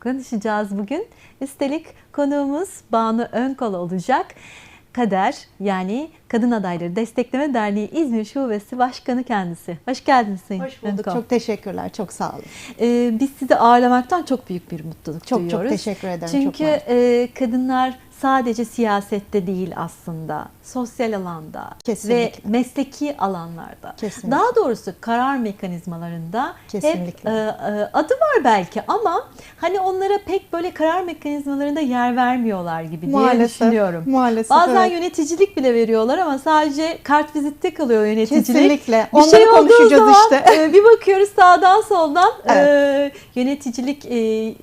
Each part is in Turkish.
konuşacağız bugün. Üstelik konuğumuz Banu Önkol olacak. Kader yani Kadın Adayları Destekleme Derneği İzmir Şubesi Başkanı kendisi. Hoş geldiniz Sayın Hoş bulduk. Önkol. Çok teşekkürler. Çok sağ olun. Ee, biz sizi ağırlamaktan çok büyük bir mutluluk Çok duyuyoruz. çok teşekkür ederim. Çünkü çok e, kadınlar sadece siyasette değil aslında, sosyal alanda Kesinlikle. ve mesleki alanlarda. Kesinlikle. Daha doğrusu karar mekanizmalarında Kesinlikle. hep e, e, adı var belki ama hani onlara pek böyle karar mekanizmalarında yer vermiyorlar gibi diye maalesef, düşünüyorum. Maalesef. Bazen evet. yöneticilik bile veriyorlar ama sadece kart vizitte kalıyor yöneticilik. Kesinlikle. Bir Onları şey konuşacağız zaman işte. e, bir bakıyoruz sağdan soldan Evet. e, yöneticilik e,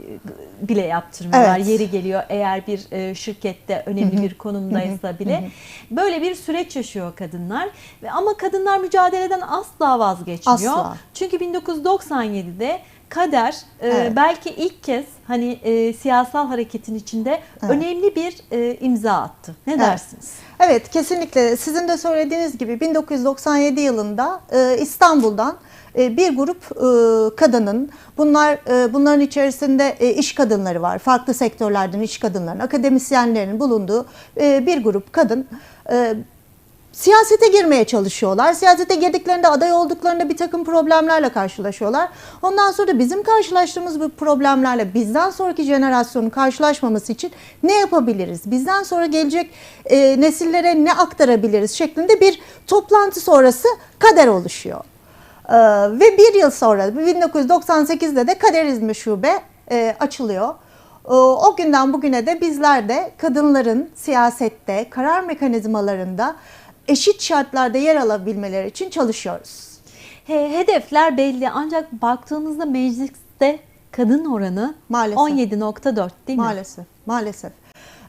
bile yaptırmıyorlar. Evet. Yeri geliyor eğer bir e, şirkette önemli bir konumdaysa bile. Böyle bir süreç yaşıyor kadınlar. Ve Ama kadınlar mücadeleden asla vazgeçmiyor. Asla. Çünkü 1997'de Kader e, Evet. belki ilk kez hani e, siyasal hareketin içinde Evet. önemli bir e, imza attı. Ne Evet. dersiniz? Evet kesinlikle sizin de söylediğiniz gibi 1997 yılında e, İstanbul'dan bir grup e, kadının bunlar e, bunların içerisinde e, iş kadınları var. Farklı sektörlerden iş kadınların, akademisyenlerin bulunduğu e, bir grup kadın e, siyasete girmeye çalışıyorlar. Siyasete girdiklerinde aday olduklarında bir takım problemlerle karşılaşıyorlar. Ondan sonra da bizim karşılaştığımız bu problemlerle bizden sonraki jenerasyonun karşılaşmaması için ne yapabiliriz? Bizden sonra gelecek e, nesillere ne aktarabiliriz şeklinde bir toplantı sonrası kader oluşuyor. Ee, ve bir yıl sonra 1998'de de Kader İzmir Şube e, açılıyor. Ee, O günden bugüne de bizler de kadınların siyasette, karar mekanizmalarında eşit şartlarda yer alabilmeleri için çalışıyoruz. He, hedefler belli ancak baktığınızda mecliste kadın oranı Maalesef. 17.4 değil mi? Maalesef, maalesef.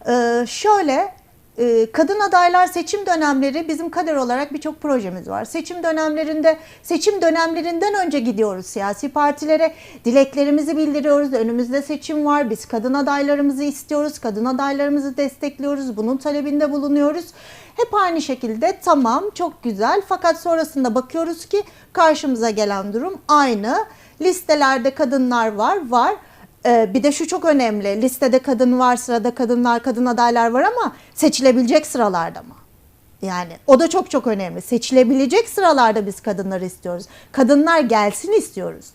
Ee, şöyle, kadın adaylar seçim dönemleri bizim kader olarak birçok projemiz var. Seçim dönemlerinde, seçim dönemlerinden önce gidiyoruz siyasi partilere, dileklerimizi bildiriyoruz. Önümüzde seçim var, biz kadın adaylarımızı istiyoruz, kadın adaylarımızı destekliyoruz, bunun talebinde bulunuyoruz. Hep aynı şekilde tamam, çok güzel fakat sonrasında bakıyoruz ki karşımıza gelen durum aynı. Listelerde kadınlar var, var. Ee, bir de şu çok önemli. Listede kadın var, sırada kadınlar, kadın adaylar var ama seçilebilecek sıralarda mı? Yani o da çok çok önemli. Seçilebilecek sıralarda biz kadınları istiyoruz. Kadınlar gelsin istiyoruz.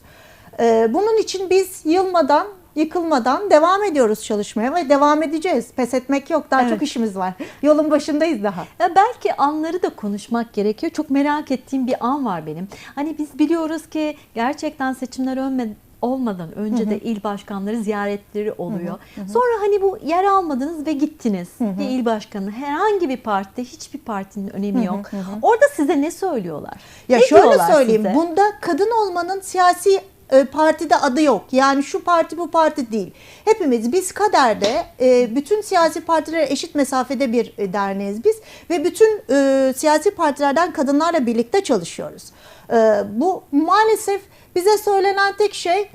Ee, bunun için biz yılmadan, yıkılmadan devam ediyoruz çalışmaya ve devam edeceğiz. Pes etmek yok. Daha Evet. çok işimiz var. Yolun başındayız daha. Ya belki anları da konuşmak gerekiyor. Çok merak ettiğim bir an var benim. Hani biz biliyoruz ki gerçekten seçimler önme, olmadan önce de il başkanları ziyaretleri oluyor. Sonra hani bu yer almadınız ve gittiniz. Bir il başkanı herhangi bir partide hiçbir partinin önemi yok. Orada size ne söylüyorlar? Ya Ne şöyle söyleyeyim. size? Bunda kadın olmanın siyasi e, partide adı yok. Yani şu parti bu parti değil. Hepimiz biz kaderde e, bütün siyasi partilere eşit mesafede bir e, derneğiz biz ve bütün siyasi partilerden kadınlarla birlikte çalışıyoruz. Bu maalesef bize söylenen tek şey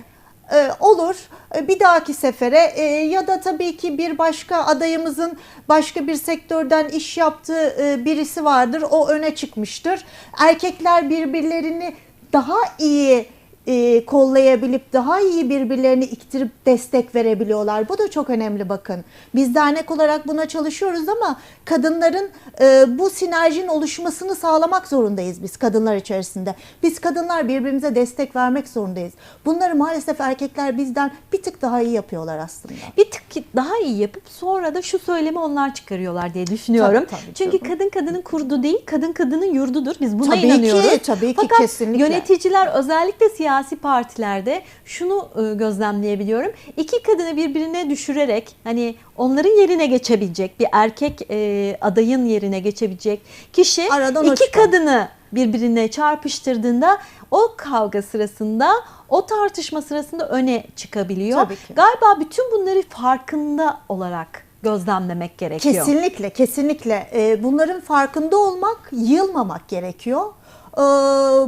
e, olur E, bir dahaki sefere e, ya da tabii ki bir başka adayımızın başka bir sektörden iş yaptığı birisi vardır o öne çıkmıştır. Erkekler birbirlerini daha iyi e, kollayabilip daha iyi birbirlerini iktirip destek verebiliyorlar. Bu da çok önemli bakın. Biz dernek olarak buna çalışıyoruz ama kadınların e, bu sinerjinin oluşmasını sağlamak zorundayız biz kadınlar içerisinde. Biz kadınlar birbirimize destek vermek zorundayız. Bunları maalesef erkekler bizden bir tık daha iyi yapıyorlar aslında. bir tık daha iyi yapıp sonra da şu söylemi onlar çıkarıyorlar diye düşünüyorum. Tabii, tabii, Çünkü tabii. kadın kadının kurdu değil, kadın kadının yurdudur. Biz buna Tabii ki, inanıyoruz. tabii ki, Fakat kesinlikle. yöneticiler özellikle siyasi partilerde şunu e, gözlemleyebiliyorum. İki kadını birbirine düşürerek hani onların yerine geçebilecek bir erkek e, adayın yerine geçebilecek kişi Aradan iki kadını birbirine çarpıştırdığında o kavga sırasında o tartışma sırasında öne çıkabiliyor. Galiba bütün bunları farkında olarak gözlemlemek gerekiyor. Kesinlikle, kesinlikle. Ee, bunların farkında olmak, yılmamak gerekiyor. Ee,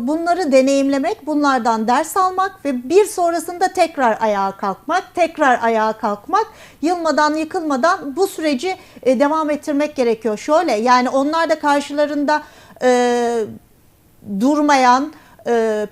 bunları deneyimlemek, bunlardan ders almak ve bir sonrasında tekrar ayağa kalkmak, tekrar ayağa kalkmak, yılmadan, yıkılmadan bu süreci e, devam ettirmek gerekiyor. Şöyle, yani onlar da karşılarında e, durmayan,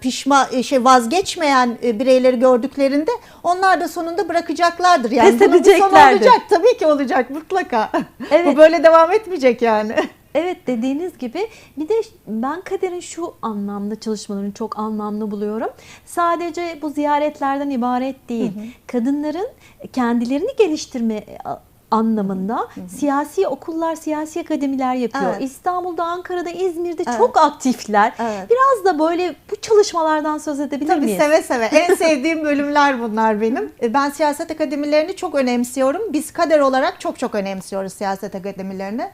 pişma e, şey vazgeçmeyen e, bireyleri gördüklerinde onlar da sonunda bırakacaklardır. Yani Pes bunun bir sonu olacak. Tabii ki olacak mutlaka. Evet. Bu böyle devam etmeyecek yani. Evet dediğiniz gibi bir de ben kaderin şu anlamda çalışmalarını çok anlamlı buluyorum. Sadece bu ziyaretlerden ibaret değil. Kadınların kendilerini geliştirme anlamında siyasi okullar, siyasi akademiler yapıyor. Evet. İstanbul'da, Ankara'da, İzmir'de Evet. çok aktifler. Evet. Biraz da böyle bu çalışmalardan söz edebilir Tabii miyiz? seve seve. En sevdiğim bölümler bunlar benim. E, Ben siyaset akademilerini çok önemsiyorum. Biz kader olarak çok çok önemsiyoruz siyaset akademilerini.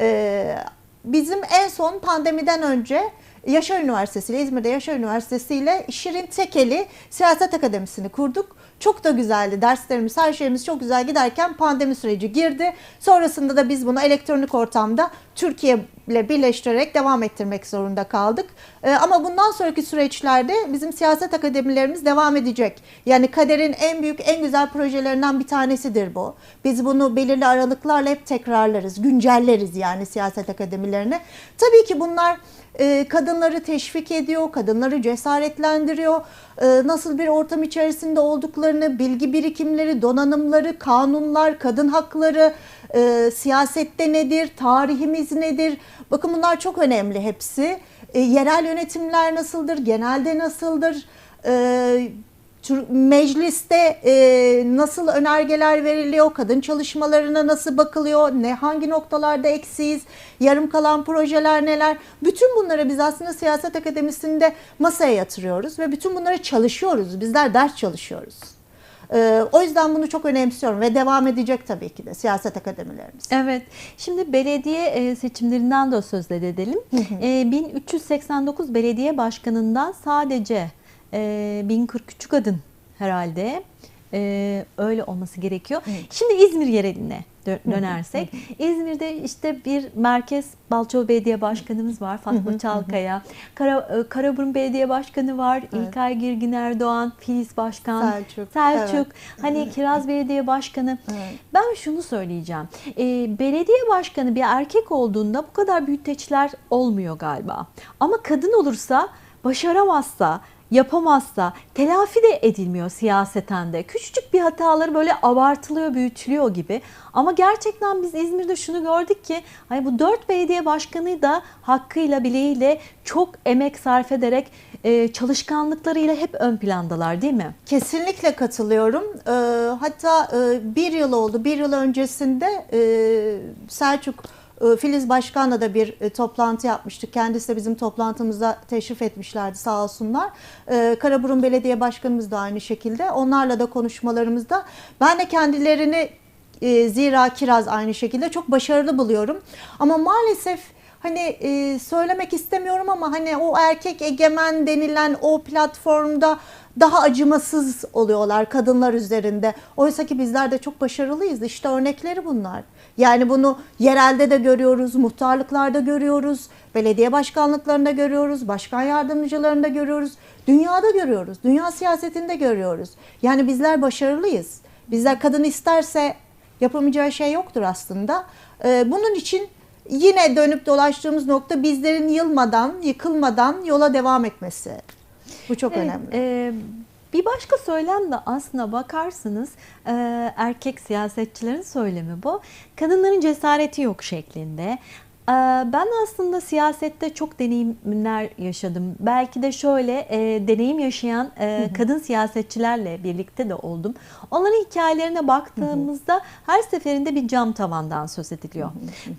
Ee, Bizim en son pandemiden önce Yaşar Üniversitesi ile İzmir'de Yaşar Üniversitesi ile Şirin Tekeli Siyaset Akademisi'ni kurduk. Çok da güzeldi. Derslerimiz, her şeyimiz çok güzel giderken pandemi süreci girdi. Sonrasında da biz bunu elektronik ortamda Türkiye ile birleştirerek devam ettirmek zorunda kaldık. Ee, ama bundan sonraki süreçlerde bizim siyaset akademilerimiz devam edecek. Yani kaderin en büyük, en güzel projelerinden bir tanesidir bu. Biz bunu belirli aralıklarla hep tekrarlarız, güncelleriz yani siyaset akademilerini. Tabii ki bunlar e, kadınları teşvik ediyor, kadınları cesaretlendiriyor. E, nasıl bir ortam içerisinde olduklarını, bilgi birikimleri, donanımları, kanunlar, kadın hakları, e, siyasette nedir, tarihimiz nedir? Bakın bunlar çok önemli hepsi. E, yerel yönetimler nasıldır, genelde nasıldır? Mecliste e, nasıl önergeler veriliyor, kadın çalışmalarına nasıl bakılıyor, ne hangi noktalarda eksiyiz, yarım kalan projeler neler. Bütün bunları biz aslında siyaset akademisinde masaya yatırıyoruz ve bütün bunları çalışıyoruz. Bizler ders çalışıyoruz. E, o yüzden bunu çok önemsiyorum ve devam edecek tabii ki de siyaset akademilerimiz. Evet. Şimdi belediye e, seçimlerinden de söz edelim. E, 1389 belediye başkanından sadece e, 1043 kadın herhalde e, öyle olması gerekiyor. Şimdi İzmir yereline dö- dönersek İzmir'de işte bir merkez Balçova Belediye Başkanımız var Fatma Çalkaya. Kara, e, Karaburun Belediye Başkanı var. İlkay Girgin Erdoğan, Filiz Başkan, Selçuk, Selçuk. evet. Hani Kiraz Belediye Başkanı. Evet. Ben şunu söyleyeceğim. Ee, belediye başkanı bir erkek olduğunda bu kadar büyüteçler olmuyor galiba. Ama kadın olursa başaramazsa yapamazsa telafi de edilmiyor siyaseten de. Küçücük bir hataları böyle abartılıyor, büyütülüyor gibi. Ama gerçekten biz İzmir'de şunu gördük ki hani bu dört belediye başkanı da hakkıyla bileğiyle çok emek sarf ederek e, çalışkanlıklarıyla hep ön plandalar değil mi? Kesinlikle katılıyorum. Ee, hatta e, bir yıl oldu. Bir yıl öncesinde e, Selçuk e, Filiz Başkan'la da bir e, toplantı yapmıştık. Kendisi de bizim toplantımıza teşrif etmişlerdi sağ olsunlar. E, Karaburun Belediye Başkanımız da aynı şekilde. Onlarla da konuşmalarımızda ben de kendilerini e, zira kiraz aynı şekilde çok başarılı buluyorum. Ama maalesef hani e, söylemek istemiyorum ama hani o erkek egemen denilen o platformda daha acımasız oluyorlar kadınlar üzerinde. Oysa ki bizler de çok başarılıyız. İşte örnekleri bunlar. Yani bunu yerelde de görüyoruz, muhtarlıklarda görüyoruz, belediye başkanlıklarında görüyoruz, başkan yardımcılarında görüyoruz, dünyada görüyoruz, dünya siyasetinde görüyoruz. Yani bizler başarılıyız. Bizler kadın isterse yapamayacağı şey yoktur aslında. Ee, bunun için yine dönüp dolaştığımız nokta bizlerin yılmadan, yıkılmadan yola devam etmesi. Bu çok Evet, önemli. e, bir başka söylem de aslına bakarsınız e, erkek siyasetçilerin söylemi bu. Kadınların cesareti yok şeklinde. E, ben aslında siyasette çok deneyimler yaşadım. Belki de şöyle e, deneyim yaşayan e, kadın siyasetçilerle birlikte de oldum. Onların hikayelerine baktığımızda her seferinde bir cam tavandan söz ediliyor.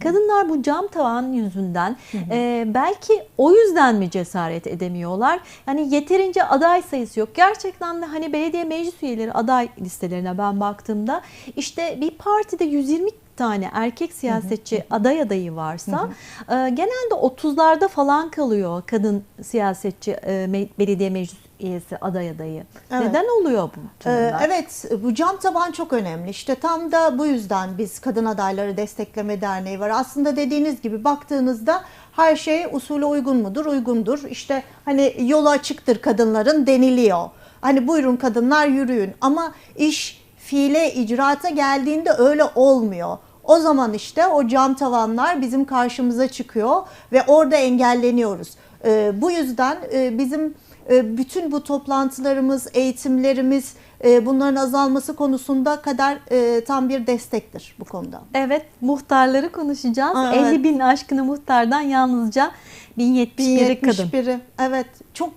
Kadınlar bu cam tavan yüzünden e, belki o yüzden mi cesaret edemiyorlar? Yani yeterince aday sayısı yok. Gerçekten de hani belediye meclis üyeleri aday listelerine ben baktığımda işte bir partide 120 tane erkek siyasetçi aday adayı varsa e, genelde 30'larda falan kalıyor kadın siyasetçi e, me- belediye meclis üyesi aday adayı. Evet. Neden oluyor bu? Ee? Evet, bu cam taban çok önemli. İşte tam da bu yüzden biz Kadın Adayları Destekleme Derneği var. Aslında dediğiniz gibi baktığınızda her şey usule uygun mudur? Uygundur. İşte hani yolu açıktır kadınların deniliyor. Hani buyurun kadınlar yürüyün. Ama iş fiile, icraata geldiğinde öyle olmuyor. O zaman işte o cam tavanlar bizim karşımıza çıkıyor ve orada engelleniyoruz. E, bu yüzden e, bizim e, bütün bu toplantılarımız, eğitimlerimiz e, bunların azalması konusunda kadar e, tam bir destektir bu konuda. Evet, muhtarları konuşacağız. Aa, evet. 50 bin aşkını muhtardan yalnızca 1071'i kadın. 1071'i. Evet. Çok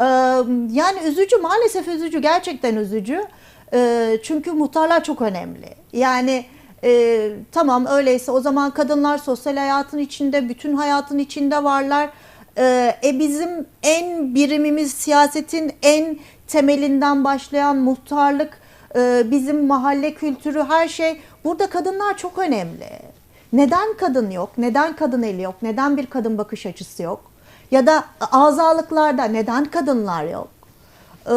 e, yani üzücü maalesef üzücü gerçekten üzücü. E, çünkü muhtarlar çok önemli. Yani e, tamam öyleyse o zaman kadınlar sosyal hayatın içinde, bütün hayatın içinde varlar. E, e bizim en birimimiz siyasetin en temelinden başlayan muhtarlık, e, bizim mahalle kültürü her şey. Burada kadınlar çok önemli. Neden kadın yok? Neden kadın eli yok? Neden bir kadın bakış açısı yok? Ya da azalıklarda neden kadınlar yok? Ee,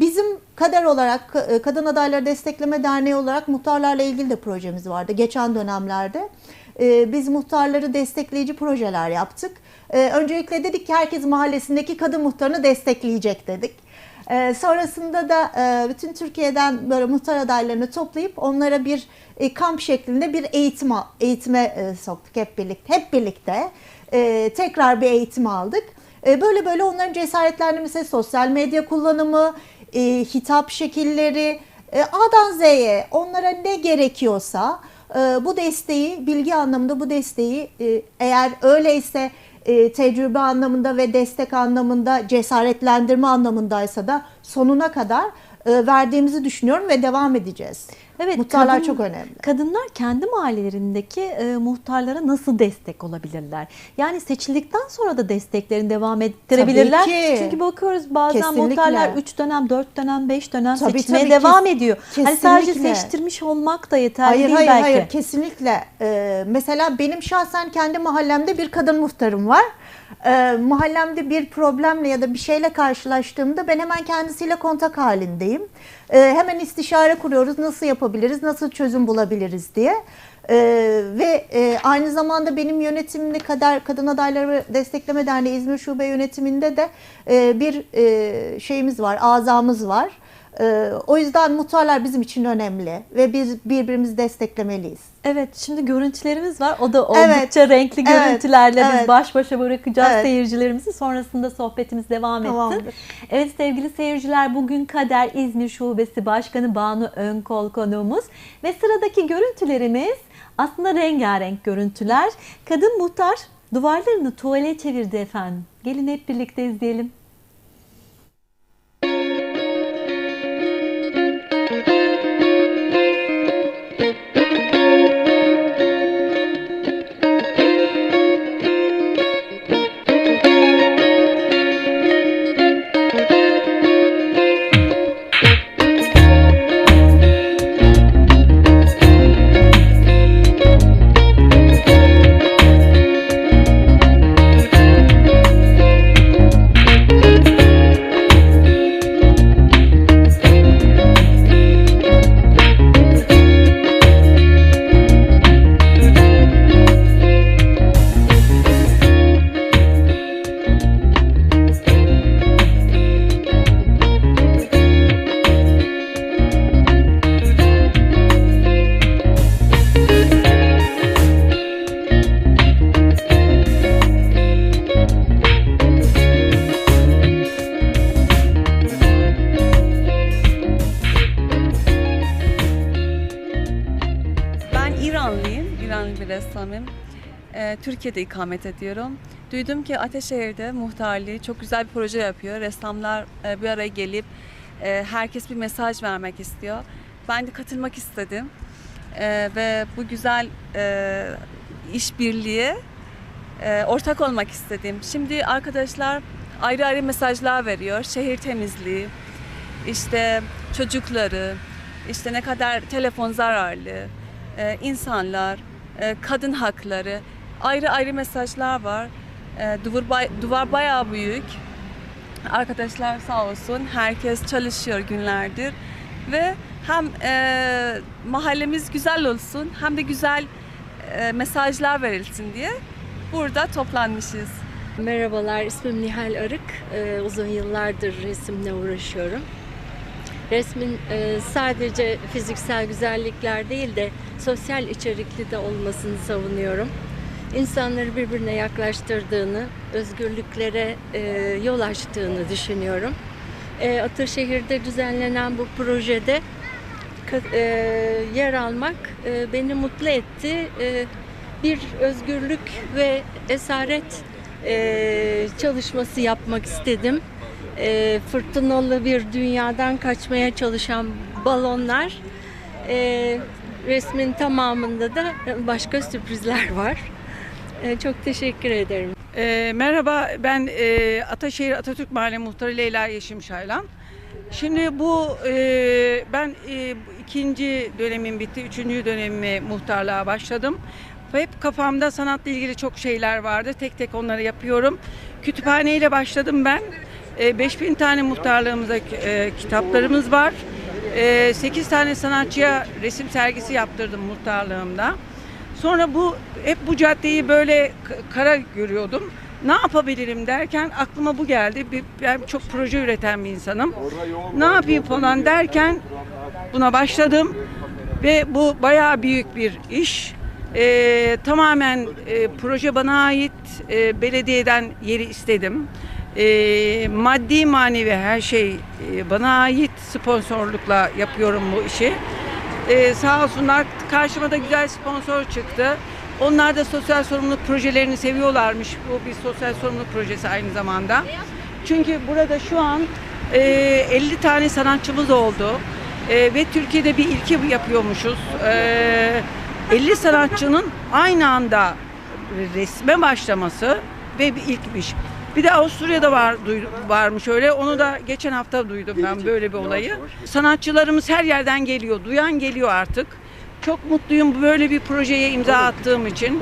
Bizim kader olarak e, Kadın Adayları Destekleme Derneği olarak muhtarlarla ilgili de projemiz vardı geçen dönemlerde. Ee, Biz muhtarları destekleyici projeler yaptık. Ee, Öncelikle dedik ki herkes mahallesindeki kadın muhtarını destekleyecek dedik. Sonrasında da e, bütün Türkiye'den böyle muhtar adaylarını toplayıp onlara bir e, kamp şeklinde bir eğitim eğitime soktuk hep birlikte. Hep birlikte tekrar bir eğitim aldık. E, böyle böyle onların cesaretlendirmesi, sosyal medya kullanımı, e, hitap şekilleri, e, A'dan Z'ye onlara ne gerekiyorsa e, bu desteği, bilgi anlamında bu desteği eğer öyleyse tecrübe anlamında ve destek anlamında, cesaretlendirme anlamındaysa da sonuna kadar verdiğimizi düşünüyorum ve devam edeceğiz. Evet, Muhtarlar kadın- çok önemli. Kadınlar kendi mahallelerindeki e, muhtarlara nasıl destek olabilirler? Yani seçildikten sonra da desteklerini devam ettirebilirler. Tabii ki. Çünkü bakıyoruz bazen Kesinlikle. muhtarlar 3 dönem, 4 dönem, 5 dönem Tabii, seçmeye tabii, devam kes- ediyor. Hani sadece kesinlikle. seçtirmiş olmak da yeterli Hayır değil hayır belki. hayır kesinlikle. Ee, mesela benim şahsen kendi mahallemde bir kadın muhtarım var. Ee, mahallemde bir problemle ya da bir şeyle karşılaştığımda ben hemen kendisiyle kontak halindeyim. Ee, hemen istişare kuruyoruz. Nasıl yapabiliriz, nasıl çözüm bulabiliriz diye. Ee, ve e, aynı zamanda benim yönetimli kadar Kadın Adayları Destekleme Derneği İzmir Şube yönetiminde de e, bir e, şeyimiz var, azamız var. Ee, o yüzden muhtarlar bizim için önemli ve biz birbirimizi desteklemeliyiz. Evet şimdi görüntülerimiz var. O da Evet. oldukça renkli Evet. görüntülerle biz Evet. baş başa bırakacağız Evet. seyircilerimizi. Sonrasında sohbetimiz devam etsin. Tamamdır. Evet sevgili seyirciler bugün Kader İzmir Şubesi Başkanı Banu Önkol konuğumuz. Ve sıradaki görüntülerimiz aslında rengarenk görüntüler. Kadın muhtar duvarlarını tuvale çevirdi efendim. Gelin hep birlikte izleyelim. Türkiye'de ikamet ediyorum. Duydum ki Ateşehir'de muhtarlığı çok güzel bir proje yapıyor. Ressamlar e, bir araya gelip e, herkes bir mesaj vermek istiyor. Ben de katılmak istedim. E, ve bu güzel işbirliğe e, ortak olmak istedim. Şimdi arkadaşlar ayrı ayrı mesajlar veriyor. Şehir temizliği, işte çocukları, işte ne kadar telefon zararlı, insanlar, kadın hakları, ayrı ayrı mesajlar var. E, duvar, bay- duvar bayağı büyük. Arkadaşlar sağ olsun herkes çalışıyor günlerdir ve hem e, mahallemiz güzel olsun hem de güzel e, mesajlar verilsin diye burada toplanmışız. Merhabalar, ismim Nihal Arık. Ee, uzun yıllardır resimle uğraşıyorum. Resmin e, sadece fiziksel güzellikler değil de sosyal içerikli de olmasını savunuyorum. İnsanları birbirine yaklaştırdığını, özgürlüklere e, yol açtığını düşünüyorum. E, Ataşehir'de düzenlenen bu projede e, yer almak e, beni mutlu etti. E, bir özgürlük ve esaret e, çalışması yapmak istedim. E, fırtınalı bir dünyadan kaçmaya çalışan balonlar. E, resmin tamamında da başka sürprizler var. E, çok teşekkür ederim. E, merhaba, ben e, Ataşehir Atatürk Mahalle Muhtarı Leyla Yeşim Şaylan. Şimdi bu e, ben e, ikinci dönemim bitti, üçüncü dönemimi muhtarlığa başladım. Hep kafamda sanatla ilgili çok şeyler vardı. Tek tek onları yapıyorum. Kütüphaneyle başladım ben. E, 5000 tane muhtarlığımızda e, kitaplarımız var. E, 8 tane sanatçıya resim sergisi yaptırdım muhtarlığımda. Sonra bu hep bu caddeyi böyle kara görüyordum. Ne yapabilirim derken aklıma bu geldi. Bir- Ben çok proje üreten bir insanım. Ne yapayım falan derken buna başladım ve bu bayağı büyük bir iş. Ee, tamamen e, proje bana ait. Ee, belediyeden yeri istedim. Ee, maddi manevi her şey e, bana ait. Sponsorlukla yapıyorum bu işi. Ee, sağ olsunlar karşıma da güzel sponsor çıktı. Onlar da sosyal sorumluluk projelerini seviyorlarmış. Bu bir sosyal sorumluluk projesi aynı zamanda. Çünkü burada şu an e, 50 tane sanatçımız oldu. E, ve Türkiye'de bir ilki yapıyormuşuz. E, 50 sanatçının aynı anda resme başlaması ve bir ilkmiş. Bir de Avusturya'da var duydum, varmış öyle. Onu da geçen hafta duydum ben böyle bir olayı. Sanatçılarımız her yerden geliyor. Duyan geliyor artık. Çok mutluyum böyle bir projeye imza attığım için.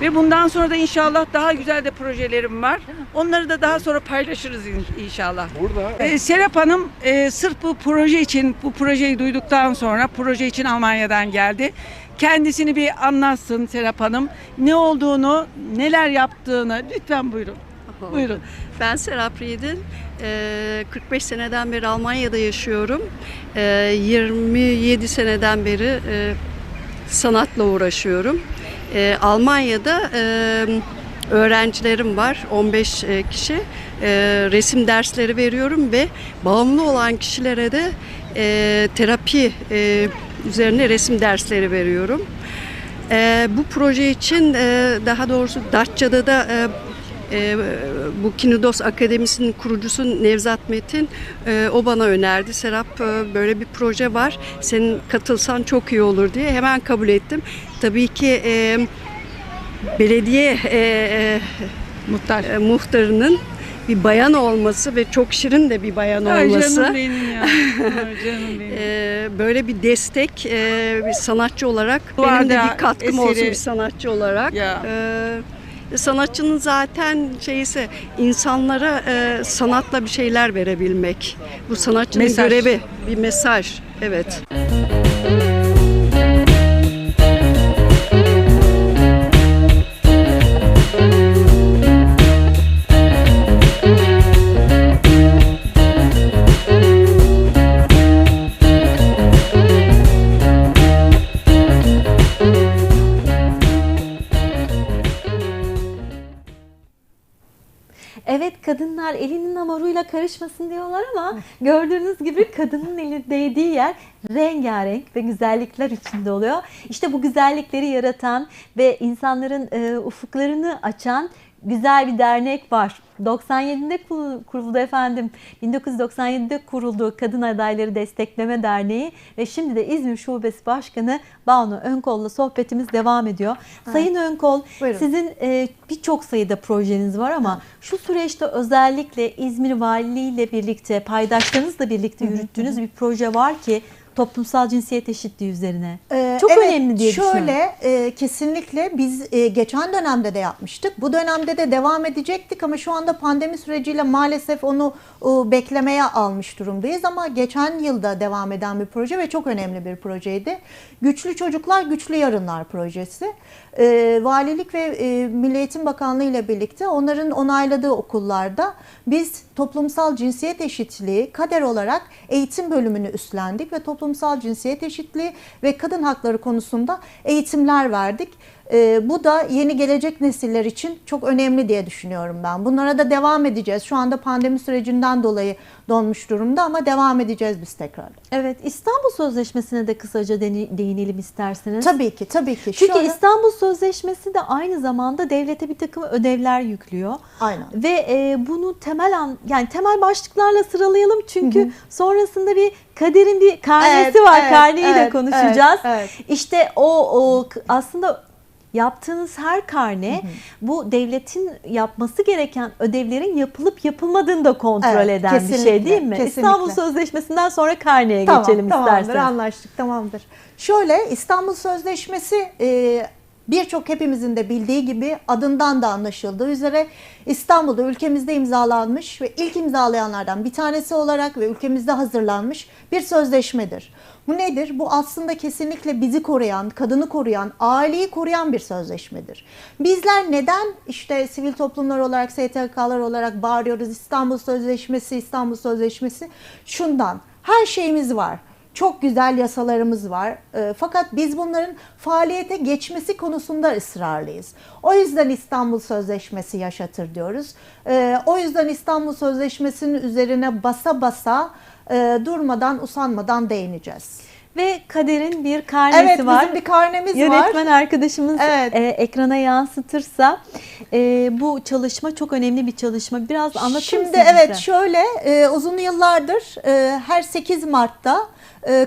Ve bundan sonra da inşallah daha güzel de projelerim var. Onları da daha sonra paylaşırız in- inşallah. Burada Ee, Serap Hanım e, sırf bu proje için, bu projeyi duyduktan sonra proje için Almanya'dan geldi. Kendisini bir anlatsın Serap Hanım. Ne olduğunu, neler yaptığını lütfen buyurun. Buyurun. Ben Serap Riedin. Ee, 45 seneden beri Almanya'da yaşıyorum. Ee, 27 seneden beri e, sanatla uğraşıyorum. Almanya'da e, öğrencilerim var, 15 e, kişi. Resim dersleri veriyorum ve bağımlı olan kişilere de e, terapi e, üzerine resim dersleri veriyorum. Bu proje için e, daha doğrusu Datça'da da e, bu Kinidos Akademisi'nin kurucusu Nevzat Metin e, o bana önerdi. Serap e, böyle bir proje var. Senin katılsan çok iyi olur diye hemen kabul ettim. Tabii ki e, belediye e, e, Muhtar. e, muhtarının bir bayan olması ve çok şirin de bir bayan Ay olması. canım benim ya. Ay canım benim. Ee, böyle bir destek e, bir sanatçı olarak Bu benim de bir katkım eseri- olsun bir sanatçı olarak. Ya. Ee, sanatçının zaten şeyse insanlara e, sanatla bir şeyler verebilmek. Bu sanatçının Mesaj. görevi, bir mesaj. Evet. Evet kadınlar elinin hamuruyla karışmasın diyorlar ama gördüğünüz gibi kadının eli değdiği yer rengarenk ve güzellikler içinde oluyor. İşte bu güzellikleri yaratan ve insanların e, ufuklarını açan güzel bir dernek var. 97'de kur- kuruldu efendim. 1997'de kuruldu Kadın Adayları Destekleme Derneği ve şimdi de İzmir Şubesi Başkanı Banu Önkol'la sohbetimiz devam ediyor. Sayın Önkol, Buyurun. sizin e, birçok sayıda projeniz var ama şu süreçte özellikle İzmir Valiliği ile birlikte, paydaşlarınızla birlikte yürüttüğünüz bir proje var ki toplumsal cinsiyet eşitliği üzerine. Ee, Çok evet, önemli diye düşünüyorum. Şöyle e, kesinlikle biz e, geçen dönemde de yapmıştık. Bu dönemde de devam edecektik ama şu anda pandemi süreciyle maalesef onu e, beklemeye almış durumdayız. Ama geçen yılda devam eden bir proje ve çok önemli bir projeydi. Güçlü Çocuklar Güçlü Yarınlar projesi. E, Valilik ve e, Milli Eğitim Bakanlığı ile birlikte onların onayladığı okullarda biz toplumsal cinsiyet eşitliği kader olarak eğitim bölümünü üstlendik ve toplumsal cinsiyet eşitliği ve kadın hakları konusunda eğitimler verdik. Ee, bu da yeni gelecek nesiller için çok önemli diye düşünüyorum ben. Bunlara da devam edeceğiz. Şu anda pandemi sürecinden dolayı donmuş durumda ama devam edeceğiz biz tekrar. Evet İstanbul Sözleşmesi'ne de kısaca değinelim isterseniz. Tabii ki, tabii ki. Çünkü Şöyle- İstanbul Sözleşmesi de aynı zamanda devlete bir takım ödevler yüklüyor. Aynen. Ve e, bunu temel an, yani temel başlıklarla sıralayalım çünkü sonrasında bir kaderin bir karnesi Evet, var. evet, Karneyi de evet, konuşacağız. evet, İşte o, o aslında yaptığınız her karne bu devletin yapması gereken ödevlerin yapılıp yapılmadığını da kontrol Evet, eden bir şey değil mi? kesinlikle. İstanbul Sözleşmesi'nden sonra karneye Tamam, geçelim tamamdır, isterseniz. anlaştık, tamamdır. Şöyle İstanbul Sözleşmesi e, birçok hepimizin de bildiği gibi adından da anlaşıldığı üzere İstanbul'da ülkemizde imzalanmış ve ilk imzalayanlardan bir tanesi olarak ve ülkemizde hazırlanmış bir sözleşmedir. Bu nedir? Bu aslında kesinlikle bizi koruyan, kadını koruyan, aileyi koruyan bir sözleşmedir. Bizler neden işte sivil toplumlar olarak, STK'lar olarak bağırıyoruz İstanbul Sözleşmesi, İstanbul Sözleşmesi? Şundan, her şeyimiz var. Çok güzel yasalarımız var. E, fakat biz bunların faaliyete geçmesi konusunda ısrarlıyız. O yüzden İstanbul Sözleşmesi yaşatır diyoruz. E, o yüzden İstanbul Sözleşmesi'nin üzerine basa basa e, durmadan, usanmadan değineceğiz. Ve kaderin bir karnesi Evet, var. bizim bir karnemiz var. Yönetmen arkadaşımız Evet. e, ekrana yansıtırsa e, bu çalışma çok önemli bir çalışma. Biraz anlatır Şimdi mısınız evet bize? şöyle e, uzun yıllardır e, her 8 Mart'ta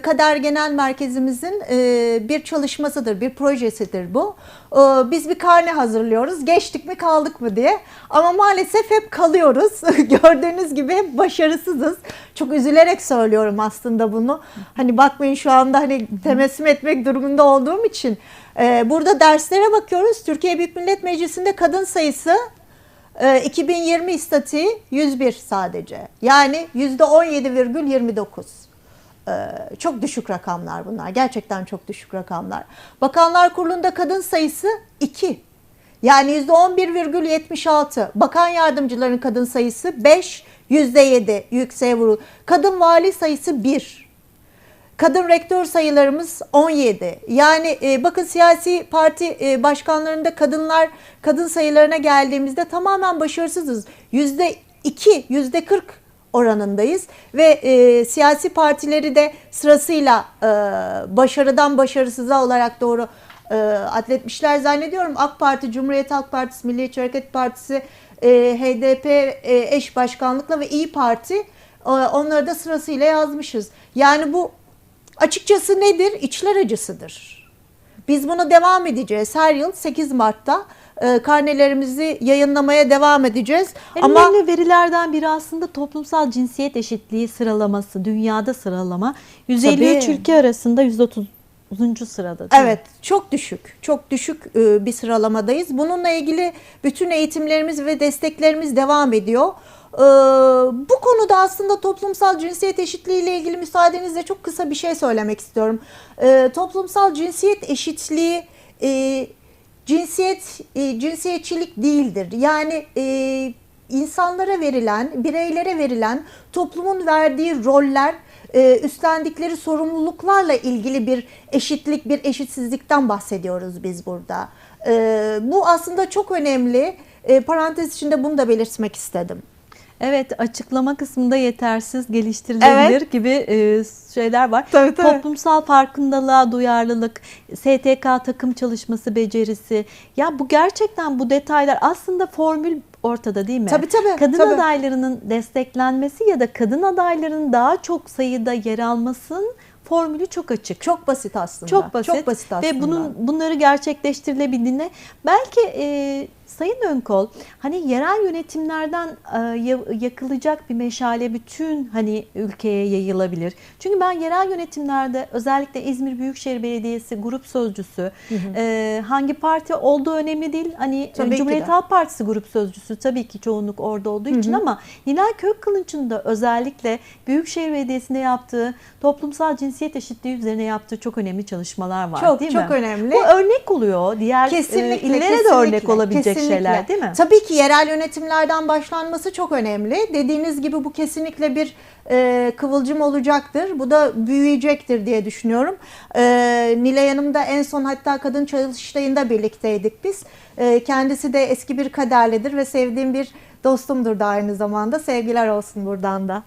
Kader Genel Merkezimizin e, bir çalışmasıdır, bir projesidir bu. E, biz bir karne hazırlıyoruz. Geçtik mi kaldık mı diye. Ama maalesef hep kalıyoruz. Gördüğünüz gibi hep başarısızız. Çok üzülerek söylüyorum aslında bunu. Hani bakmayın şu anda hani temessüm etmek durumunda olduğum için. E, burada derslere bakıyoruz. Türkiye Büyük Millet Meclisi'nde kadın sayısı ee, 2020 istatiği 101 sadece. Yani %17,29. Ee, Çok düşük rakamlar bunlar. Gerçekten çok düşük rakamlar. Bakanlar Kurulu'nda kadın sayısı 2. Yani %11,76. Bakan yardımcıların kadın sayısı 5, %7 yükseğe vurul. Kadın vali sayısı 1. Kadın rektör sayılarımız 17. Yani e, bakın siyasi parti e, başkanlarında kadınlar kadın sayılarına geldiğimizde tamamen başarısızız. Yüzde 2, yüzde 40 oranındayız ve e, siyasi partileri de sırasıyla e, başarıdan başarısıza olarak doğru e, atletmişler zannediyorum. AK Parti, Cumhuriyet Halk Partisi, Milliyetçi Hareket Partisi, e, HDP e, eş başkanlıkla ve İyi Parti e, onları da sırasıyla yazmışız. Yani bu açıkçası nedir? İçler acısıdır. Biz bunu devam edeceğiz. Her yıl 8 Mart'ta e, karnelerimizi yayınlamaya devam edeceğiz. En Ama önemli verilerden biri aslında toplumsal cinsiyet eşitliği sıralaması, dünyada sıralama. 153 Tabii. ülke arasında 130. sırada. değil mi? Evet, çok düşük. Çok düşük e, bir sıralamadayız. Bununla ilgili bütün eğitimlerimiz ve desteklerimiz devam ediyor. E, Bu konuda aslında toplumsal cinsiyet eşitliği ile ilgili müsaadenizle çok kısa bir şey söylemek istiyorum. Toplumsal cinsiyet eşitliği cinsiyet e, cinsiyetçilik değildir. Yani e, insanlara verilen, bireylere verilen toplumun verdiği roller e, üstlendikleri sorumluluklarla ilgili bir eşitlik, bir eşitsizlikten bahsediyoruz biz burada. E, bu aslında çok önemli. E, parantez içinde bunu da belirtmek istedim. Evet açıklama kısmında yetersiz geliştirilebilir Evet. gibi e, şeyler var. Tabii, tabii. Toplumsal farkındalığa duyarlılık, STK takım çalışması becerisi. Ya bu gerçekten bu detaylar aslında formül ortada değil mi? Tabii, tabii, Kadın tabii. adaylarının desteklenmesi ya da kadın adaylarının daha çok sayıda yer almasının formülü çok açık. Çok basit aslında. Çok basit. Çok basit aslında. Ve bunun bunları gerçekleştirilebildiğine belki e, Sayın Önkol hani yerel yönetimlerden e, ya- yakılacak bir meşale bütün hani ülkeye yayılabilir. Çünkü ben yerel yönetimlerde özellikle İzmir Büyükşehir Belediyesi grup sözcüsü e, hangi parti olduğu önemli değil. Hani Tabii ki Cumhuriyet de. Halk Partisi grup sözcüsü tabii ki çoğunluk orada olduğu için ama Nilay Kökkılıç'ın da özellikle Büyükşehir Belediyesi'nde yaptığı toplumsal cinsiyet eşitliği üzerine yaptığı çok önemli çalışmalar var Çok, değil çok mi? önemli. Bu örnek oluyor. Diğer Kesinlikle, e, illere de kesinlikle, örnek olabilecek Kesinlikle. şeyler değil mi? Tabii ki yerel yönetimlerden başlanması çok önemli. Dediğiniz gibi bu kesinlikle bir e, kıvılcım olacaktır. Bu da büyüyecektir diye düşünüyorum. E, Nilay Hanım da en son hatta kadın çalıştayında birlikteydik biz. E, kendisi de eski bir kaderlidir ve sevdiğim bir dostumdur da aynı zamanda. Sevgiler olsun buradan da.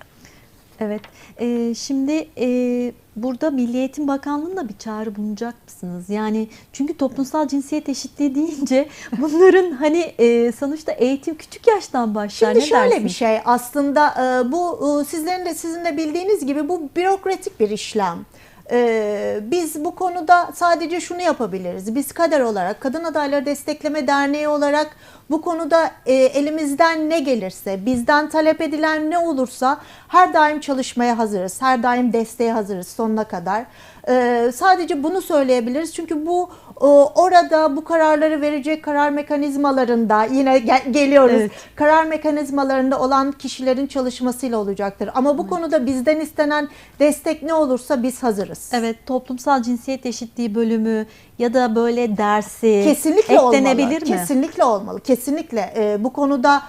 Evet. Ee, şimdi e, burada Milli Eğitim Bakanlığı'nda bir çağrı bulunacak mısınız? Yani çünkü toplumsal cinsiyet eşitliği deyince bunların hani e, sonuçta eğitim küçük yaştan başlar. Şimdi ne şöyle dersiniz? bir şey aslında e, bu e, sizlerin de sizin de bildiğiniz gibi bu bürokratik bir işlem. E, Biz bu konuda sadece şunu yapabiliriz. Biz kader olarak Kadın Adayları Destekleme Derneği olarak bu konuda e, elimizden ne gelirse, bizden talep edilen ne olursa her daim çalışmaya hazırız. Her daim desteğe hazırız sonuna kadar. E, Sadece bunu söyleyebiliriz. Çünkü bu o, orada bu kararları verecek karar mekanizmalarında yine gel- geliyoruz Evet. karar mekanizmalarında olan kişilerin çalışmasıyla olacaktır. Ama bu konuda bizden istenen destek ne olursa biz hazırız. Evet, toplumsal cinsiyet eşitliği bölümü ya da böyle dersi Kesinlikle eklenebilir olmalı. mi? Kesinlikle olmalı. Kesinlikle. Ee, bu konuda e,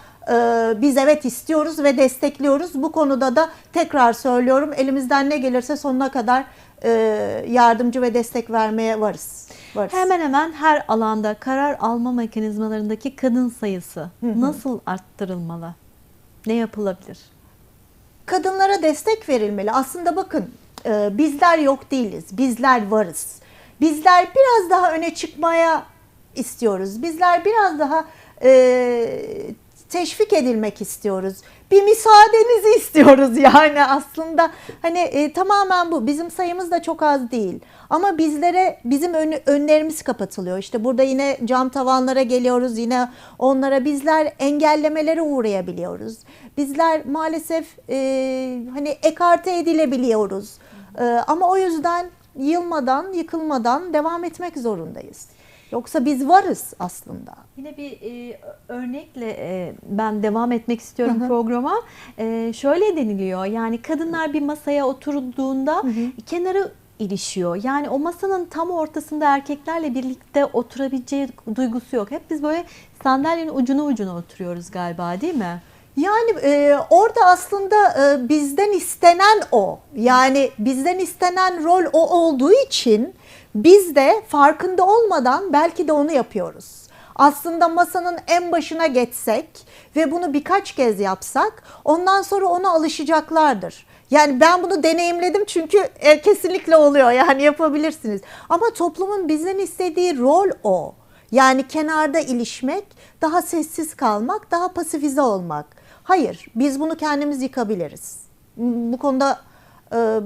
biz evet istiyoruz ve destekliyoruz. Bu konuda da tekrar söylüyorum elimizden ne gelirse sonuna kadar e, yardımcı ve destek vermeye varız. varız. Hemen hemen her alanda karar alma mekanizmalarındaki kadın sayısı nasıl arttırılmalı? Ne yapılabilir? kadınlara destek verilmeli. Aslında bakın e, bizler yok değiliz. Bizler varız. Bizler biraz daha öne çıkmaya istiyoruz. Bizler biraz daha e, teşvik edilmek istiyoruz. Bir müsaadenizi istiyoruz yani aslında hani e, tamamen bu. Bizim sayımız da çok az değil. Ama bizlere bizim ön- önlerimiz kapatılıyor. İşte burada yine cam tavanlara geliyoruz. Yine onlara bizler engellemelere uğrayabiliyoruz. Bizler maalesef e, hani ekarte edilebiliyoruz. E, ama o yüzden yılmadan, yıkılmadan devam etmek zorundayız. Yoksa biz varız aslında. Yine bir e, örnekle e, ben devam etmek istiyorum programa. E, şöyle deniliyor yani kadınlar bir masaya oturduğunda kenara ilişiyor. Yani o masanın tam ortasında erkeklerle birlikte oturabileceği duygusu yok. Hep biz böyle sandalyenin ucuna ucuna oturuyoruz galiba değil mi? Yani e, orada aslında e, bizden istenen o. Yani bizden istenen rol o olduğu için biz de farkında olmadan belki de onu yapıyoruz. Aslında masanın en başına geçsek ve bunu birkaç kez yapsak ondan sonra ona alışacaklardır. Yani ben bunu deneyimledim çünkü e, kesinlikle oluyor yani yapabilirsiniz. Ama toplumun bizden istediği rol o. Yani kenarda ilişmek, daha sessiz kalmak, daha pasifize olmak. Hayır, biz bunu kendimiz yıkabiliriz. Bu konuda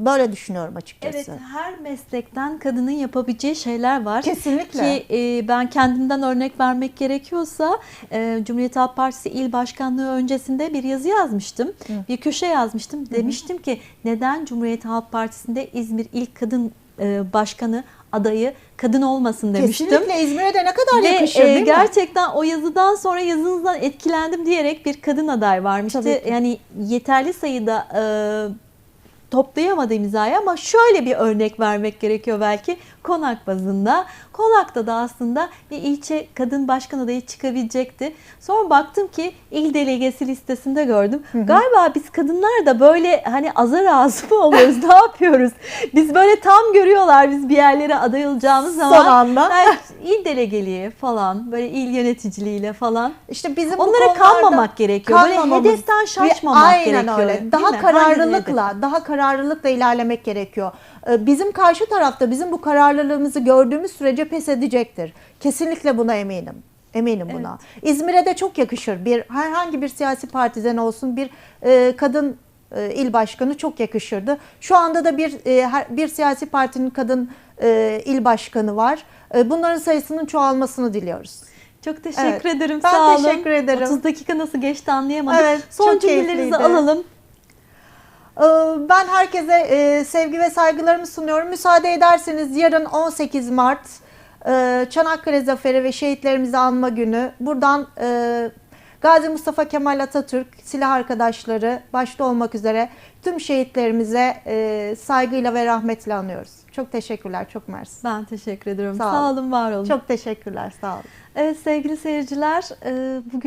böyle düşünüyorum açıkçası. Evet, her meslekten kadının yapabileceği şeyler var. Kesinlikle. Ki e, ben kendimden örnek vermek gerekiyorsa e, Cumhuriyet Halk Partisi il başkanlığı öncesinde bir yazı yazmıştım. Bir köşe yazmıştım. Demiştim ki neden Cumhuriyet Halk Partisi'nde İzmir ilk kadın e, başkanı adayı kadın olmasın demiştim. Kesinlikle İzmir'e de ne kadar Ve yakışır e, değil mi? gerçekten o yazıdan sonra yazınızdan etkilendim diyerek bir kadın aday varmıştı. Yani yeterli sayıda e, toplayamadı imzayı ama şöyle bir örnek vermek gerekiyor belki konak bazında. Konakta da aslında bir ilçe kadın başkan adayı çıkabilecekti. Sonra baktım ki il delegesi listesinde gördüm. Galiba biz kadınlar da böyle hani azar ağzı mı oluyoruz ne yapıyoruz? Biz böyle tam görüyorlar biz bir yerlere aday olacağımız zaman. Son anda. Yani il delegeliği falan böyle il yöneticiliğiyle falan. İşte bizim Onlara kanmamak gerekiyor. Böyle hedeften şaşmamak aynen gerekiyor, öyle. değil Daha mi? kararlılıkla, daha kararlılıkla ilerlemek gerekiyor. Ee, Bizim karşı tarafta bizim bu kararlılığımızı gördüğümüz sürece pes edecektir. Kesinlikle buna eminim. Eminim buna. İzmir'e de çok yakışır. Bir herhangi bir siyasi partiden olsun bir e, kadın e, il başkanı çok yakışırdı. Şu anda da bir e, her- bir siyasi partinin kadın e, il başkanı var. E, bunların sayısının çoğalmasını diliyoruz. Çok teşekkür Evet. ederim. Ben Sağ olun. teşekkür ederim. 30 dakika nasıl geçti anlayamadım. Evet, Son cümlelerinizi alalım. Ee, Ben herkese e, sevgi ve saygılarımı sunuyorum. Müsaade ederseniz yarın 18 Mart Çanakkale Zaferi ve Şehitlerimizi anma günü. Buradan e, Gazi Mustafa Kemal Atatürk, silah arkadaşları başta olmak üzere tüm şehitlerimize e, saygıyla ve rahmetle anıyoruz. Çok teşekkürler, çok mersi. Ben teşekkür ediyorum. Sağ Sağ, olun. olun, var olun. Çok teşekkürler, sağ olun. Evet sevgili seyirciler, e, bugün